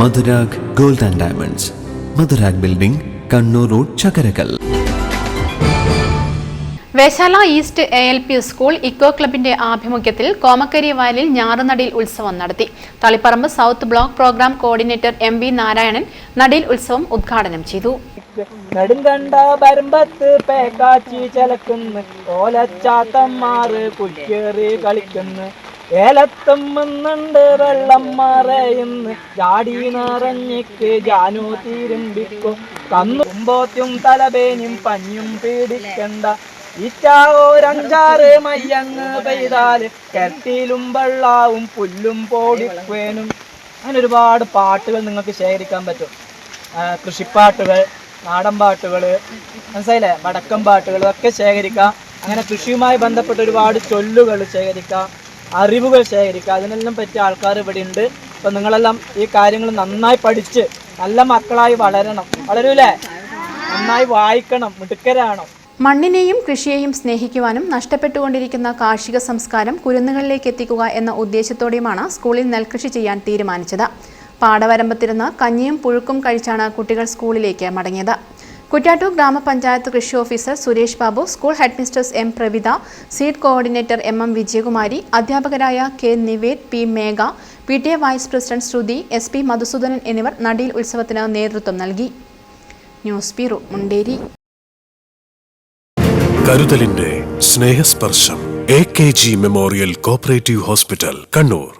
Madhurag gold and diamonds. Madhurag building Kannur road Chakkarakkal. Veshala east A L P school eco ക്ലബിന്റെ ആഭിമുഖ്യത്തിൽ കോമക്കരി വയലിൽ ഞാറുനടിയിൽ ഉത്സവം നടത്തി. Taliparamba south block programme coordinator M V Narayanan നടിയിൽ ഉത്സവം ഉദ്ഘാടനം ചെയ്തു. നെടുങ്കണ്ട പരമ്പത്ത് പേക്കാച്ചി ചലക്കുന്ന്. കളിക്കുന്ന്. ഏലത്തുമ്മുന്നുണ്ട് വെള്ളം മറയുന്ന്. ജാടി നിറഞ്ഞിക്ക് ജാനു തീരുമ്പിക്കും. കന്നുമ്പോത്തും തലവേനും പഞ്ഞും പേടിക്കണ്ട ഇറ്റാവോരഞ്ചാറ് മയ്യങ്ങ് പെയ്താൽ കെട്ടിലും വെള്ളാവും പുല്ലും പോടിക്കേനും അങ്ങനെ ഒരുപാട് പാട്ടുകൾ നിങ്ങൾക്ക് ശേഖരിക്കാൻ പറ്റും. കൃഷിപ്പാട്ടുകൾ നാടൻ പാട്ടുകൾ മനസ്സിലായില്ലേ? വടക്കം പാട്ടുകൾ ഒക്കെ ശേഖരിക്കാം. അങ്ങനെ കൃഷിയുമായി ബന്ധപ്പെട്ട ഒരുപാട് ചൊല്ലുകൾ ശേഖരിക്കാം. അറിവുകൾ ശേഖരിക്കുക. അതിനെല്ലാം പറ്റിയ ആൾക്കാർ ഇവിടെ ഉണ്ട്. അപ്പം നിങ്ങളെല്ലാം ഈ കാര്യങ്ങൾ നന്നായി പഠിച്ച് നല്ല മക്കളായി വളരണം. വളരൂലേ? നന്നായി വായിക്കണം മിടുക്കരാണോ മണ്ണിനെയും കൃഷിയെയും സ്നേഹിക്കുവാനും നഷ്ടപ്പെട്ടുകൊണ്ടിരിക്കുന്ന കാർഷിക സംസ്കാരം കുരുന്നുകളിലേക്ക് എത്തിക്കുക എന്ന ഉദ്ദേശത്തോടെയുമാണ് സ്കൂളിൽ നെൽകൃഷി ചെയ്യാൻ തീരുമാനിച്ചത്. പാടവരമ്പത്തിരുന്ന് കഞ്ഞിയും പുഴുക്കും കഴിച്ചാണ് കുട്ടികൾ സ്കൂളിലേക്ക് മടങ്ങിയത്. കുറ്റാട്ടൂർ ഗ്രാമപഞ്ചായത്ത് കൃഷി officer Suresh Babu school headmistress M Pravitha seed coordinator M M Vijayakumari അധ്യാപകരായ K Nived P Megha P T A vice president Sruthi S P Madhusoodanan എന്നിവർ നടിയിൽ ഉത്സവത്തിന് നേതൃത്വം നൽകി. News bureau Munderi. കരുതലിന്റെ Snehasparsham A K G memorial cooperative hospital Kannur.